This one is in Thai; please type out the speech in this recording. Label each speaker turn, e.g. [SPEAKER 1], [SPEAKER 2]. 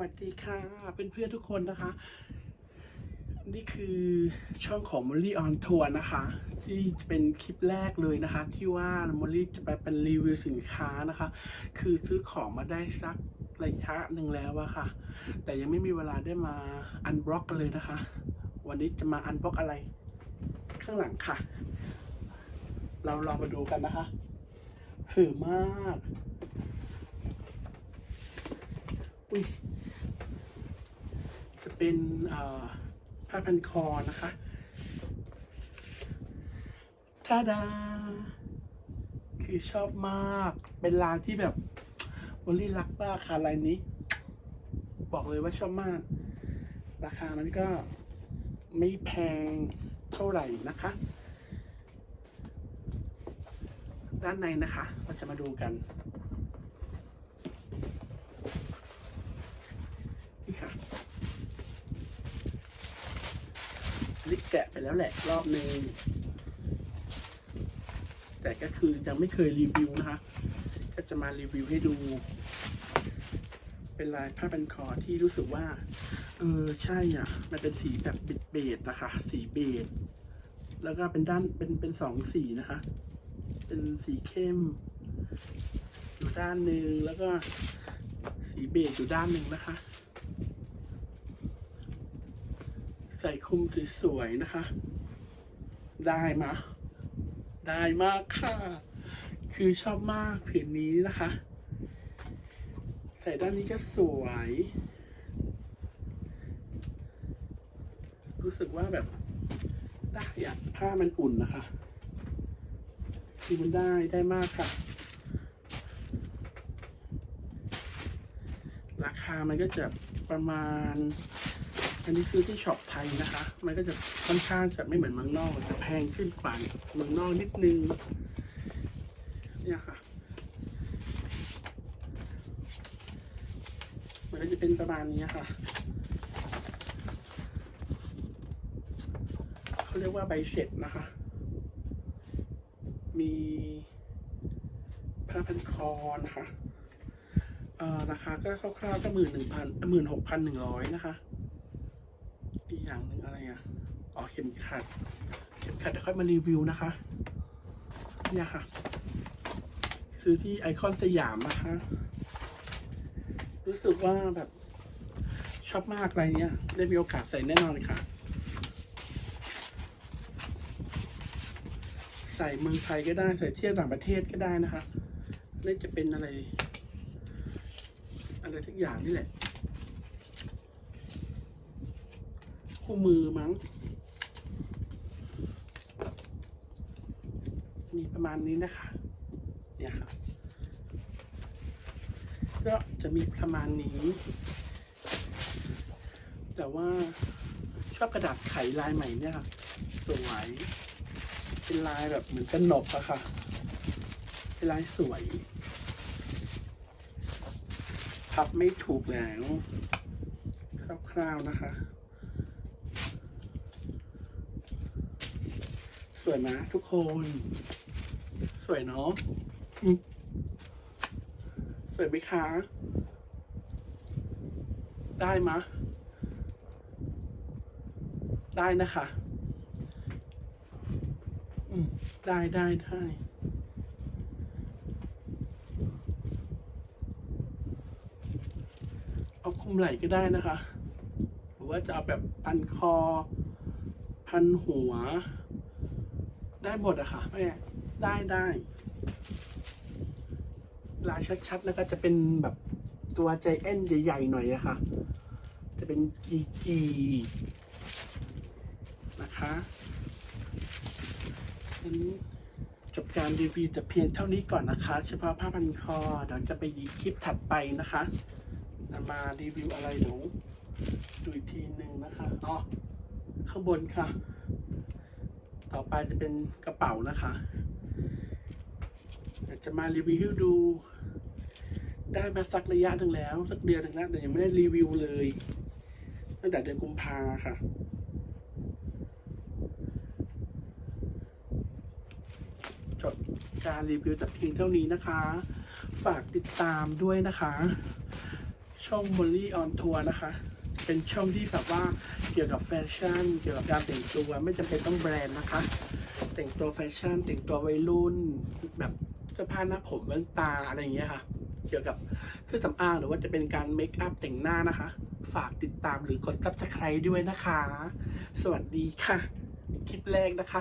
[SPEAKER 1] วัสดีค่ะเพื่อนทุกคนนะคะ นี่คือช่องของ Molly on Tour นะคะ ที่เป็นคลิปแรกเลยนะคะ ที่ว่า Molly จะไปเป็นรีวิวสินค้านะคะ คือซื้อของมาได้สักระยะหนึ่งแล้วอะค่ะ แต่ยังไม่มีเวลาได้มาอันบล็อกกันเลยนะคะ วันนี้จะมาอันบล็อกอะไร ข้างหลังค่ะ เราลองมาดูกันนะคะหือมาก อุ้ย เป็นเอ่อผ้าพันคอนะคะทาดา คือชอบมาก เป็นลายที่แบบวอลลี่รักมากค่ะลายนี้ บอกเลยว่าชอบมาก ราคานั้นก็ไม่แพงเท่าไหร่นะคะ ด้านในนะคะ เราจะมาดูกันค่ะ ลิกแกะไปแล้วแหละรอบหนึ่งแต่ก็คือยังไม่เคยรีวิวนะคะ ก็จะมารีวิวให้ดู เป็นลายผ้าพันคอที่รู้สึกว่า เออใช่อะ มันเป็นสีแบบบิดเบจนะคะ สีเบจแล้วก็เป็นด้านเป็นเป็นสองสีนะคะ เป็นสีเข้ม อยู่ด้านหนึ่งแล้วก็สีเบจอยู่ด้านหนึ่งนะคะ ใส่คุมสวยๆนะคะ ได้มาได้มากค่ะ คือชอบมากผืนนี้นะคะ ใส่ด้านนี้ก็สวย รู้สึกว่าแบบได้อะผ้ามันอุ่นนะคะคือมันได้ได้มากค่ะ ราคามันก็จะประมาณ อันนี้ซื้อที่ช็อปไทยนะคะ มันก็จะค่อนข้างจะไม่เหมือนเมืองนอก จะแพงขึ้นกว่าเมืองนอกนิดนึง เนี่ยค่ะ มันก็จะเป็นประมาณนี้ค่ะเขาเรียกว่าใบเสร็จนะคะ มีผ้าพันคอนะคะอ่อราคาก็คร่าวๆก็หมื่นหนึ่งพันหมื่นหกพันหนึ่งร้อยนะคะ อีกอย่างหนึ่งอะไรอะอ๋อเข็มขัดเข็มขัดเดี๋ยวค่อยมารีวิวนะคะเนี่ยค่ะ ซื้อที่ไอคอนสยามนะคะ รู้สึกว่าแบบชอบมากอะไรเนี้ย ได้มีโอกาสใส่แน่นอนค่ะ ใส่เมืองไทยก็ได้ใส่เที่ยวต่างประเทศก็ได้นะคะนี่จะเป็นอะไร อะไรทุกอย่างนี่แหละ คู่มือมั้ง มีประมาณนี้นะคะ เนี่ยค่ะ ก็จะมีประมาณนี้ แต่ว่าชอบกระดาษไขลายใหม่เนี่ยค่ะสวยเป็นลายแบบเหมือนกันหนกอะค่ะ เป็นลายสวย พับไม่ถูกแล้วคร่าวๆนะคะ สวยไหมทุกคน สวยเนาะอืมสวยไหมคะ ได้มะ ได้นะคะอืมได้ได้ได้เอาคลุมไหล่ก็ได้นะคะ หรือว่าจะเอาแบบพันคอ พันหัว ได้หมดอะค่ะแม่ได้ได้ลายชัดๆ แล้วก็จะเป็นแบบตัวใจแอนใหญ่ๆหน่อยอะค่ะ จะเป็นจีจีนะคะงั้นจบการรีวิวจะเพียงเท่านี้ก่อนนะคะ เฉพาะผ้าพันคอเดี๋ยวจะไปอีกคลิปถัดไปนะคะมารีวิวอะไรเดี๋ยวดูอีกทีหนึ่งนะคะอ๋อข้างบนค่ะ ต่อไปจะเป็นกระเป๋านะคะจะมารีวิวดู ได้มาสักระยะหนึ่งแล้ว สักเดือนหนึ่งแล้วแต่ยังไม่ได้รีวิวเลยตั้งแต่เดือนกุมภาค่ะจบการรีวิวแต่เพียงเท่านี้นะคะ ฝากติดตามด้วยนะคะ ช่อง Molly on Tour นะคะ เป็นช่องที่แบบว่าเกี่ยวกับแฟชั่น เกี่ยวกับการแต่งตัวไม่จำเป็นต้องแบรนด์นะคะ แต่งตัวแฟชั่น แต่งตัววัยรุ่น แบบเสื้อผ้าหน้าผมแว่นตาอะไรอย่างเงี้ยค่ะ เกี่ยวกับเครื่องสำอางหรือว่าจะเป็นการเมคอัพแต่งหน้านะคะ ฝากติดตามหรือกด subscribe ด้วยนะคะ สวัสดีค่ะ คลิปแรกนะคะ